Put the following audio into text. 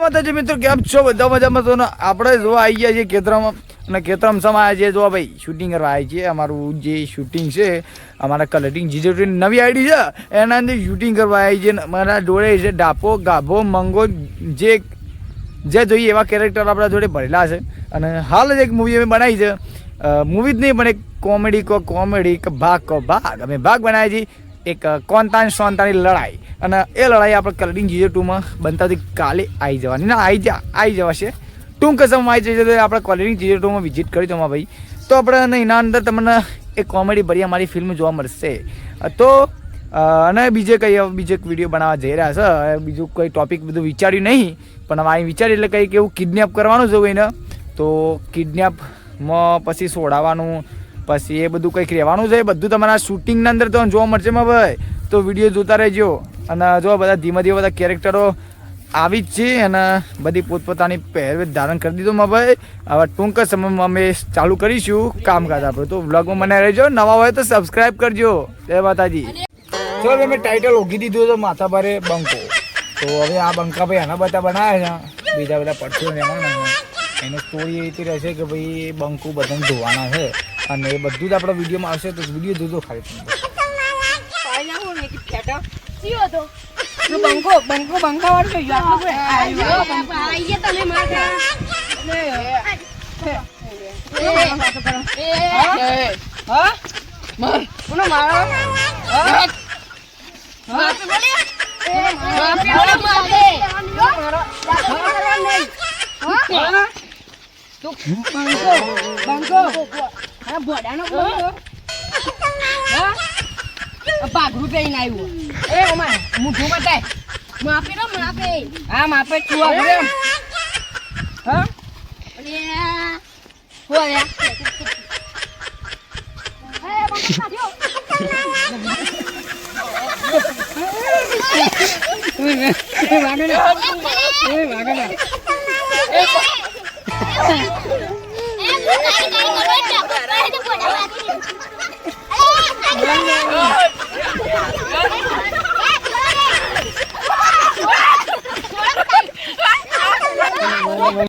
માતાજી મિત્રો, કેમ છો? બધા મજામાં તો આપણે જોવા આવી ગયા છીએ ખેતરમાં અને ખેતરમાં સમા આવ્યા છીએ. જોવા ભાઈ શૂટિંગ કરવા આવી છીએ. અમારું જે શૂટિંગ છે, અમારા કલરિંગ જીજે નવી આઈડી છે, એના અંદર શૂટિંગ કરવા આવી છે મારા જોડે છે ડાપો, ગાભો, મંગો, જે જે જોઈએ એવા કેરેક્ટર આપણા જોડે ભરેલા છે. અને હાલ જ એક મૂવી અમે બનાવી છે. મૂવી જ નહીં, પણ એક કોમેડી કો કોમેડી કે ભાગ કો ભાગ. અમે ભાગ બનાવી છીએ. એક કોંતાન સોંતાની લડાઈ. અને એ લડાઈ આપણે કલરિંગ જીજે ટુમાં બનતાથી કાલે આવી જવાની. ના આવી જા આવી જવાશે. ટૂંક સમયમાં આવી જશે તો આપણે કલરિંગ જીજે ટુમાં વિઝિટ કરી તમારા ભાઈ. તો આપણે એના અંદર તમને એક કોમેડી ભરી અમારી ફિલ્મ જોવા મળશે. તો અને બીજે કંઈ બીજો એક વીડિયો બનાવવા જઈ રહ્યા છે. બીજું કોઈ ટોપિક બધું વિચાર્યું નહીં, પણ હવે અહીં વિચાર્યું એટલે કંઈક એવું કિડનેપ કરવાનું એને તો કિડનેપમાં પછી છોડાવવાનું પછી એ બધું કંઈક રહેવાનું છે એ બધું તમારા શૂટિંગના અંદર તો જોવા મળશે માં ભાઈ. તો વીડિયો જોતા રહેજો. અને જો બધા ધીમે ધીમે બધા કેરેક્ટરો આવી જ છે અને બધી પોતપોતાની પહેરવેશ ધારણ કરી દીધો માં ભાઈ. હવે ટૂંક સમયમાં અમે ચાલુ કરીશું કામકાજ આપણે. તો વ્લોગમાં મને રહેજો, નવા હોય તો સબસ્ક્રાઈબ કરજો. જય માતાજી. ચલો મેં ટાઇટલ ઓગી દીધું તો માથા ભારે બંકો. તો હવે આ બંકા ભાઈ એના બધા બનાવ્યા છે. બીજા બધા પડશે એમાં ને રીતે સ્ટોરી એવી રહેશે કે ભાઈ બંકુ બધાને ધોવાના છે. અને એ બધું જ આપણા વિડીયોમાં આવશે તો વીડિયો જોજો ખાલી તમે. બંકો બંકો બંકો બોડાનો બોલો હા? આ પાઘરું પહેરીને આવ્યું. એ ઓમા મૂઠું બતાય માફી રો માફી. હા માપે છું આગળ હા? હો રે વાગે ને વાગે ને